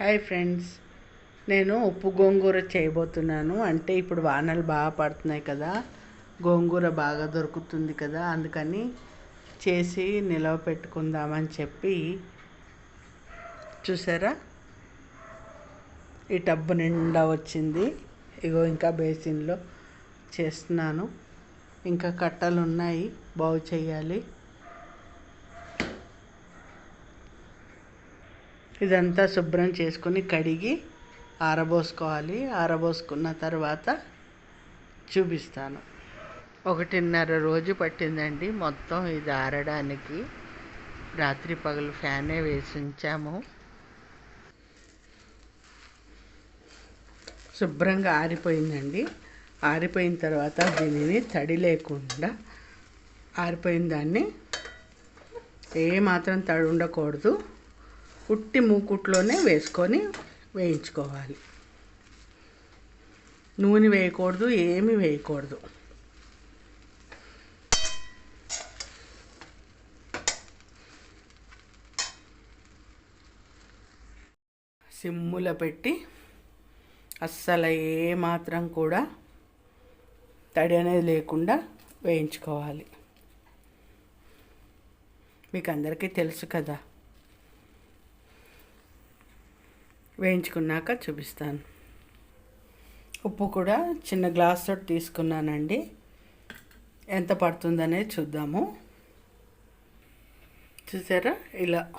Hi friends నేను ఉప్పు గోంగూర చేయబోతున్నాను. అంటే ఇప్పుడు వానలు బాగా పడుతున్నాయి కదా. గోంగూర బాగా దొరుకుతుంది కదా. అందుకని చేసి నిలవ పెట్టుకుందామని చెప్పి. చూసారా? ఈ టబ్బు నిండా వచ్చింది. ఇగో ఇంకా బేసిన్లో చేస్తున్నాను. ఇంకా కట్టలు ఉన్నాయి. బాగు చేయాలి. ఇదంతా శుభ్రం చేసుకొని కడిగి ఆరబోసుకోవాలి. ఆరబోసుకున్న తర్వాత చూపిస్తాను. ఒకటిన్నర రోజు పట్టిందండి మొత్తం ఇది ఆరడానికి. రాత్రి పగలు ఫ్యానే వేసి ఉంచాము శుభ్రంగా ఆరిపోయిందండి. ఆరిపోయిన తర్వాత దీనిని తడి లేకుండా ఆరిపోయిన దాన్ని ఏమాత్రం తడి ఉండకూడదు. ఉట్టి మూకుట్లోనే వేసుకొని వేయించుకోవాలి. నూనె వేయకూడదు ఏమి వేయకూడదు. సిమ్ములో పెట్టి అస్సలు ఏమాత్రం కూడా తడి అనేది లేకుండా వేయించుకోవాలి. మీకు అందరికీ తెలుసు కదా వేయించుకున్నాక చూపిస్తాను. ఉప్పు కూడా చిన్న గ్లాస్ తోటి తీసుకున్నానండి. ఎంత పడుతుందనేది చూద్దాము. చూసారా? ఇలా.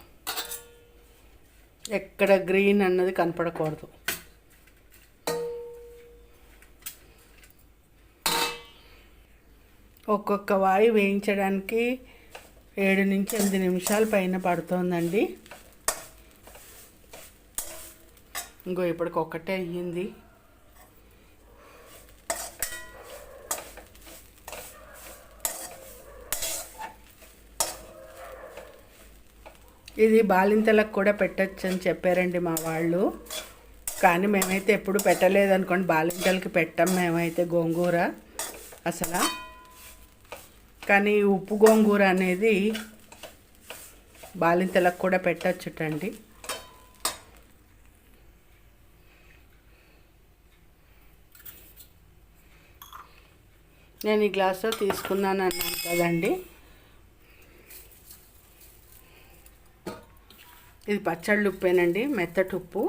ఎక్కడ గ్రీన్ అన్నది కనపడకూడదు. ఒక్కొక్క వాయి వేయించడానికి ఏడు నుంచి ఎనిమిది నిమిషాల పైన పడుతుందండి. ఇంకో ఇప్పటికి ఒక్కటే అయ్యింది. ఇది బాలింతలకు కూడా పెట్టచ్చు అని చెప్పారండి మా వాళ్ళు. కానీ మేమైతే ఎప్పుడు పెట్టలేదు అనుకోండి బాలింతలకి పెట్టాం మేమైతే గోంగూర అసలు. కానీ ఉప్పు గోంగూర అనేది బాలింతలకు కూడా పెట్టచ్చుటండి. నేను ఈ గ్లాస్లో తీసుకున్నాను అన్నాను కదండి. ఇది పచ్చళ్ళు ఉప్పేనండి మెత్తటి ఉప్పు.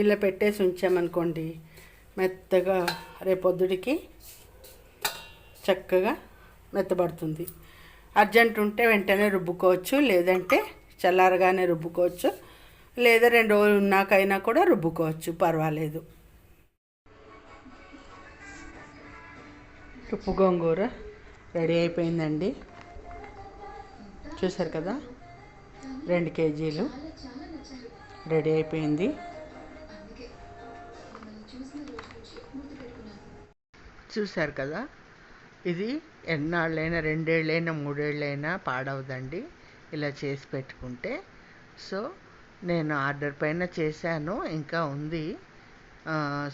ఇలా పెట్టేసి ఉంచామనుకోండి మెత్తగా రేపొద్దుడికి చక్కగా మెత్తబడుతుంది. అర్జెంట్ ఉంటే వెంటనే రుబ్బుకోవచ్చు లేదంటే చల్లారగానే రుబ్బుకోవచ్చు లేదా రెండు రోజులు ఉన్నాకైనా కూడా రుబ్బుకోవచ్చు పర్వాలేదు. ఉప్పు గోంగూర రెడీ అయిపోయిందండి. చూసారు కదా? రెండు కేజీలు రెడీ అయిపోయింది. చూసారు కదా? ఇది ఎన్నాళ్ళైనా రెండేళ్ళైనా మూడేళ్ళైనా పాడవదండి. ఇలా చేసి పెట్టుకుంటే. సో నేను ఆర్డర్ పైన చేశాను ఇంకా ఉంది.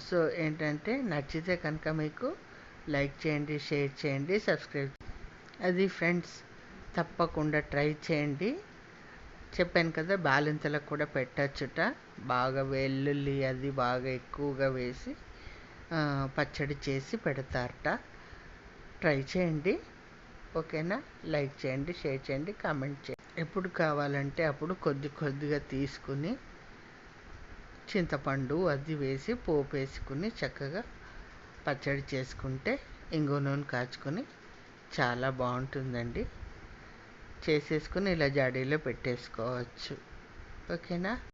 సో ఏంటంటే నచ్చితే కనుక మీకు లైక్ చేయండి షేర్ చేయండి సబ్స్క్రైబ్ అది ఫ్రెండ్స్ తప్పకుండా ట్రై చేయండి. చెప్పాను కదా బాలింతలకు కూడా పెట్టచ్చుట. బాగా వెల్లుల్లి అది బాగా ఎక్కువగా వేసి పచ్చడి చేసి పెడతారట. ట్రై చేయండి. ఓకేనా? లైక్ చేయండి షేర్ చేయండి కామెంట్ చేయండి. ఎప్పుడు కావాలంటే అప్పుడు కొద్ది కొద్దిగా తీసుకుని చింతపండు అది వేసి పోపు వేసుకుని చక్కగా పచ్చడి చేసుకుంటే ఇంగో నూనె కాచుకొని చాలా బాగుంటుందండి. చేసేసుకుని ఇలా జాడీలో పెట్టేసుకోవచ్చు. ఓకేనా?